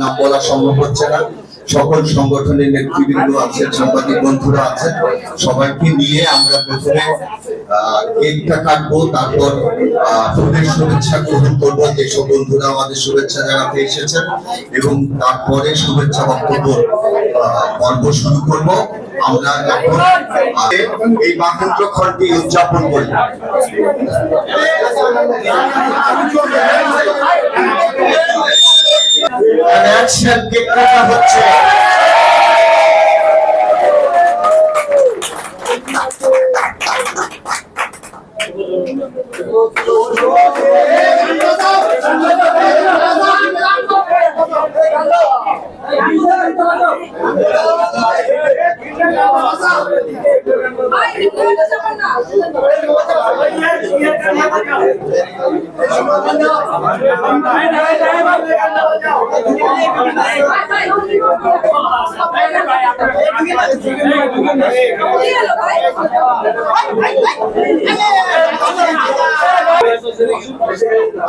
নাম বলা সম্ভব হচ্ছে না। সকল সংগঠনের নেতৃবৃন্দ আছেন, সাংবাদিক বন্ধুরা আছেন। সবাইকে নিয়ে আমরা প্রথমে কেকটা কাটবো, তারপর ফুলের শুভেচ্ছা গ্রহণ করব। যেসব বন্ধুরা আমাদের শুভেচ্ছা জানাতে এসেছেন এবং তারপরে শুভেচ্ছা বক্তব্য পর্ব শুরু করব। আমরা এখন এই বাকুন্দ্র খড়টি উদযাপন করি। অ্যাকশন কেক কাটা হচ্ছে।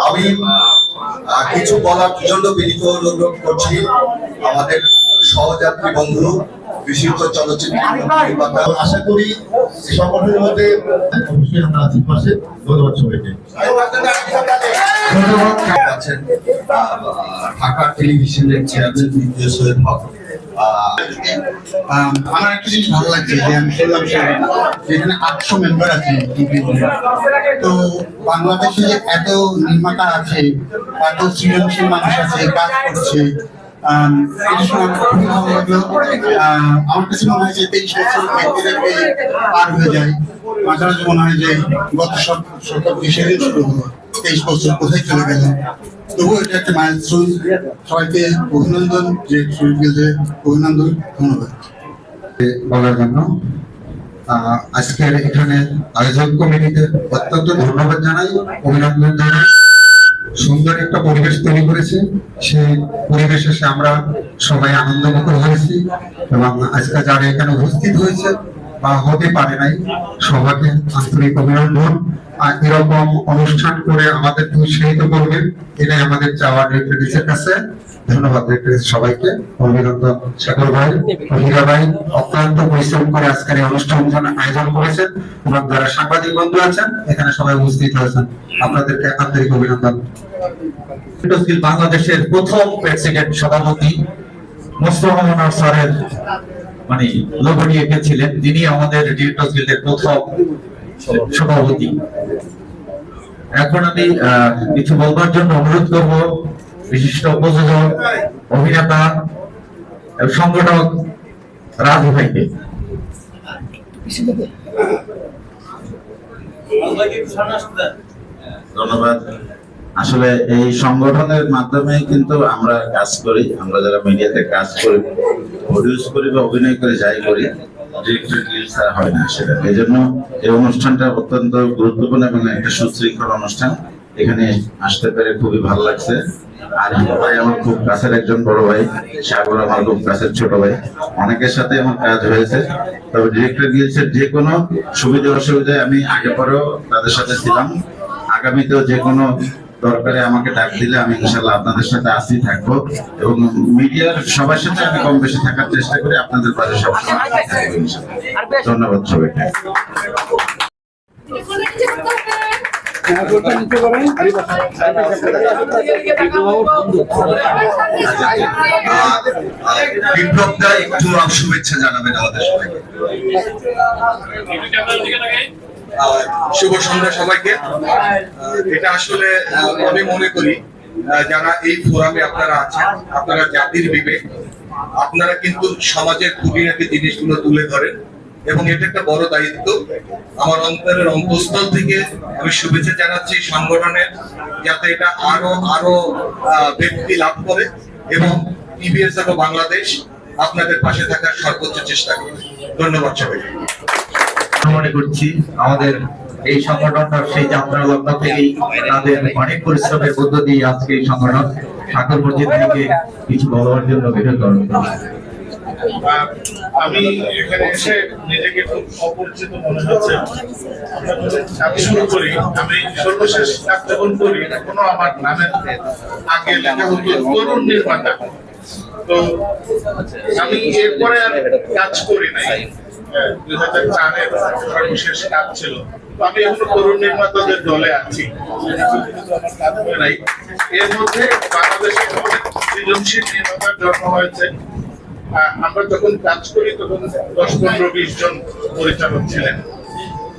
আমি কিছু বলার জন্য বিনীত অনুরোধ করছি আমাদের সহযাত্রী বন্ধু বিশিষ্ট চলচ্চিত্র আশা করি সংগঠনের মধ্যে ধন্যবাদ সবাইকে। ঢাকা টেলিভিশনের চেয়ারম্যান দ্বিতীয় সৈয়দ আমার একটা জিনিস ভালো লাগছে যে আমি শুনলাম যেখানে আটশো মেম্বার আছে তো। বাংলাদেশে এত নির্মাতা আছে, এত সৃজনশীল মানুষ আছে, কাজ করছে আমার কাছে মনে তেইশ বছর যায়। মনে হয় যে গত তেইশ বছর কোথায় চলে তবুও এটা একটা সবাইকে অভিনন্দন, যে বলার জন্য আজকের এখানে আয়োজক কমিটিতে অত্যন্ত ধন্যবাদ জানাই, অভিনন্দন জানাই। সুন্দর একটা পরিবেশ তৈরি করেছে। সেই পরিবেশে আমরা সবাই আনন্দ আনন্দমুখর হয়েছি এবং আজকে যারা এখানে উপস্থিত হয়েছে বা হতে পারে নাই। সবাইকে আন্তরিক অভিনন্দন। আর এরকম অনুষ্ঠান করে আমাদের উৎসাহিত করবেন, এটাই আমাদের চাওয়া ডিরেক্টর কাছে। ধন্যবাদ সবাইকে। অভিনন্দন শেখর ভাই হীরা ভাই। অত্যন্ত পরিশ্রম করে আজকের এই অনুষ্ঠান আয়োজন করেছেন এবং যারা সাংবাদিক বন্ধু আছেন, এখানে সবাই উপস্থিত হয়েছেন। আপনাদেরকে আন্তরিক অভিনন্দন। বাংলাদেশের প্রথম প্রেসিডেন্ট সভাপতি মোস্তফা মনোয়ার স্যারের মানে লোগো নিয়ে এঁকেছিলেন তিনি আমাদের ডিরেক্টর গিল্ডের প্রথম সভাপতি। এখন আমি কিছু বলবার জন্য অনুরোধ করব, বিশিষ্ট প্রযোজক, অভিনেতা সংগঠক রাজু ভাইকে। ধন্যবাদ। আসলে এই সংগঠনের মাধ্যমে কিন্তু আমরা কাজ করি, আমরা যারা মিডিয়াতে কাজ করি প্রডিউস করি বা অভিনয় করে যাই করি হয় না সেটা। এই জন্য এই অনুষ্ঠানটা অত্যন্ত গুরুত্বপূর্ণ একটা সুশৃঙ্খল অনুষ্ঠান। এখানে আসতে খুবই লাগছে। আর আমার খুব কাছের একজন বড় ভাই, সাগর আমার খুব কাছের ছোট ভাই। অনেকের সাথে আমার কাজ হয়েছে। তবে ডিরেক্টর গিলসের যে কোনো সুবিধা অসুবিধায় আমি আগে পরেও তাদের সাথে ছিলাম। আগামীতেও যে কোনো দরকারে আমাকে ডাক দিলে আমি ইনশাল্লাহ আপনাদের সাথে আসি থাকব। এবং মিডিয়ার সবার সাথে আমি কম বেশি থাকার চেষ্টা করি আপনাদের পাশে সবসময়। ধন্যবাদ সবাইকে। আহ, বিপ্লব দা একটু শুভেচ্ছা জানাবেন আমাদের সবাইকে। শুভ সন্ধ্যা সবাইকে। এটা আসলে আমি মনে করি যারা এই ফোরামে আপনারা আছেন, আপনারা জাতির বিবেক, আপনারা কিন্তু সমাজের খুঁটিনাটি জিনিসগুলো তুলে ধরেন এবং এটা একটা বড় দায়িত্ব। আমার অন্তরের অন্তঃস্থল থেকে আমি শুভেচ্ছা জানাচ্ছি সংগঠনের যাতে এটা আরও আরও ব্যক্তি লাভ করে এবং টিভিএস এবং বাংলাদেশ আপনাদের পাশে থাকার সর্বোচ্চ চেষ্টা করে ধন্যবাদ সবাইকে। মনে করছি আমাদের এই সংগঠনটা সেই যাত্রা লগ্ন থেকেই তাদের অনেক পরিশ্রমের মধ্য দিয়ে আজকে এই সংগঠন ঠাকুর মসজিদ থেকে কিছু বলবার জন্য বের করেন আমি এখানে এসে নিজেকে খুব অপরিচিত মনে হচ্ছে। আমি শুরু করি, আমি সর্বশেষ যখন করি কোনো আমার নামের আগে লেখা হতো, তরুণ নির্মাতা। তো আমি এরপরে আর কাজ করি নাই। আমার যখন কাজ করি তখন দশ, পনেরো, বিশ জন পরিচালক ছিলেন।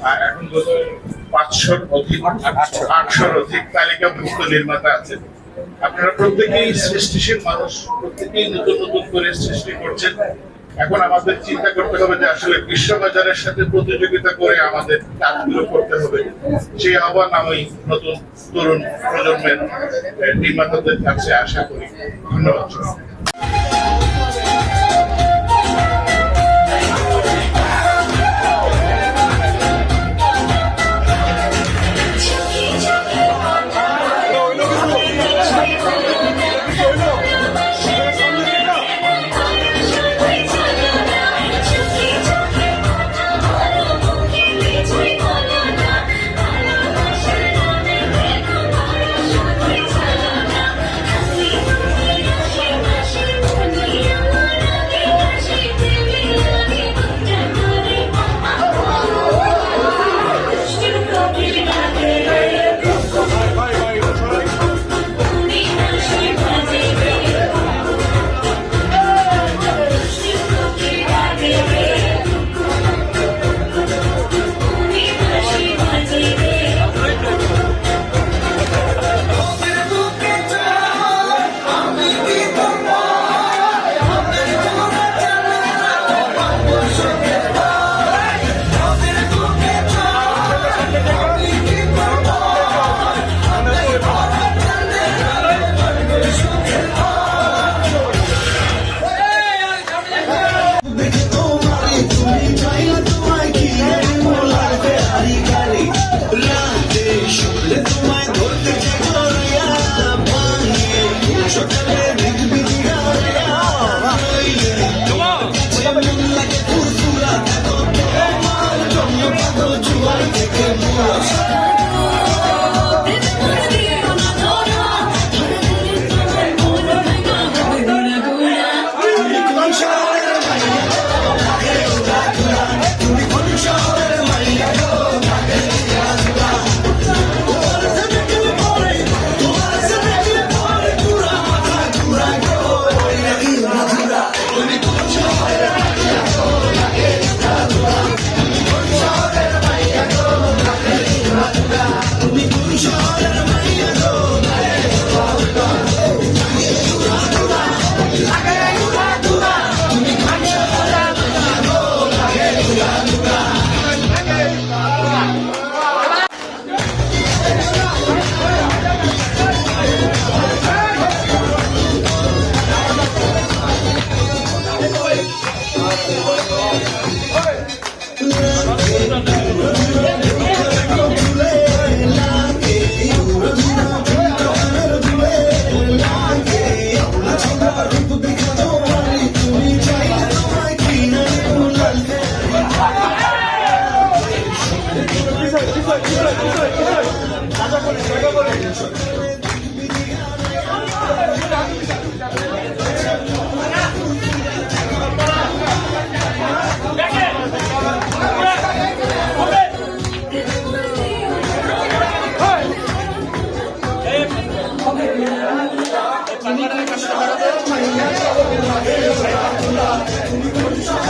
আর এখন বোধ পাঁচশোর অধিক, আটশোর অধিক তালিকাভুক্ত নির্মাতা আছে আপনারা প্রত্যেকেই সৃষ্টিশীল মানুষ, প্রত্যেকেই নতুন নতুন করে সৃষ্টি করছেন। এখন আমাদের চিন্তা করতে হবে যে আসলে বিশ্ববাজারের সাথে প্রতিযোগিতা করে আমাদের কাজগুলো করতে হবে। সেই আহ্বান আমি নতুন তরুণ প্রজন্মের নির্মাতাদের কাছে আশা করি। ধন্যবাদ।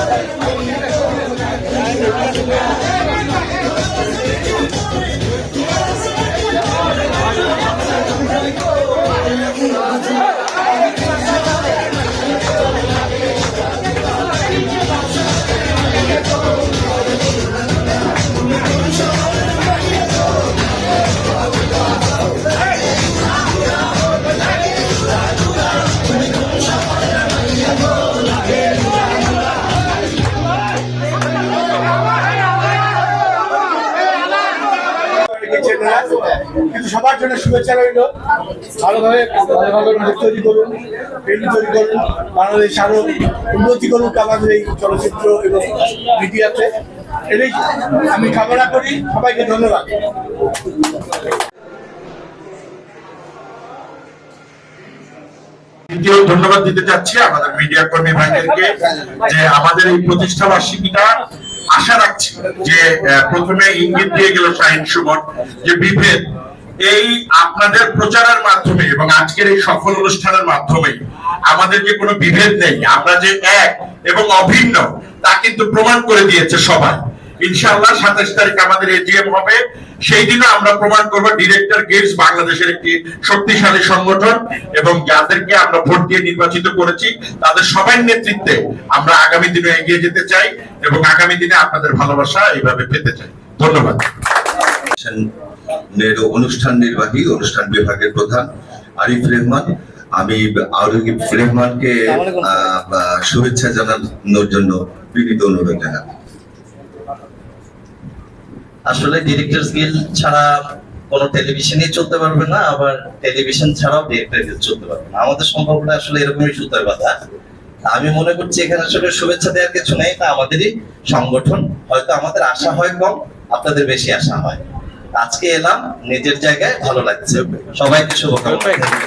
Thank you. সবার জন্য শুভেচ্ছা রইল। ভালোভাবে ভালোভাবে মুখ তৈরি করুন, ফিল্ম তৈরি করুন, বাংলাদেশ উন্নতি করুক আমাদের এই চলচ্চিত্র এবং মিডিয়াতে। এটাই আমি কামনা করি, সবাইকে ধন্যবাদ। ধন্যবাদ দিতে চাচ্ছি আমাদের মিডিয়া কর্মী ভাইদেরকে যে আমাদের এই প্রতিষ্ঠা বার্ষিকীটা আশা রাখছি যে প্রথমে ইঙ্গিত দিয়ে গেল শাহিন সুমন যে বিভেদ এই আপনাদের প্রচারের মাধ্যমে এবং আজকের এই সফল অনুষ্ঠানের মাধ্যমে আমাদের যে কোনো বিভেদ নেই, আমরা যে এক এবং অভিন্ন, তা কিন্তু প্রমাণ করে দিয়েছে সবাই। সাতাশ তারিখ আমাদের এজিএম হবে। সেই আমরা প্রমাণ ডিরেক্টর বাংলাদেশের একটি শক্তিশালী সংগঠন এবং যাদেরকে আমরা ভোট দিয়ে নির্বাচিত করেছি, তাদের সবার নেতৃত্বে আমরা আগামী দিনে এগিয়ে যেতে চাই এবং আগামী দিনে আপনাদের ভালোবাসা এইভাবে পেতে চাই। ধন্যবাদ। অনুষ্ঠান নির্বাহী, অনুষ্ঠান বিভাগের প্রধান আরিফ রহমান। আমি আরিফ রহমানকে শুভেচ্ছা জানানোর জন্য বিনীত অনুরোধ জানাব। আসলে ডিরেক্টরস গিল ছাড়া কোনো টেলিভিশনই চলতে পারবে না, আবার টেলিভিশন ছাড়াও ডিরেক্টর গিল চলতে পারবে না। আমাদের সম্ভাবনা আসলে এরকমই সুতার কথা আমি মনে করছি এখানে আসলে শুভেচ্ছা দেওয়ার কিছু নেই এটা আমাদেরই সংগঠন। হয়তো আমাদের আশা হয় কম, আপনাদের বেশি আশা হয়। আজকে এলাম নিজের জায়গায় ভালো লাগছে। সবাইকে শুভকামনা।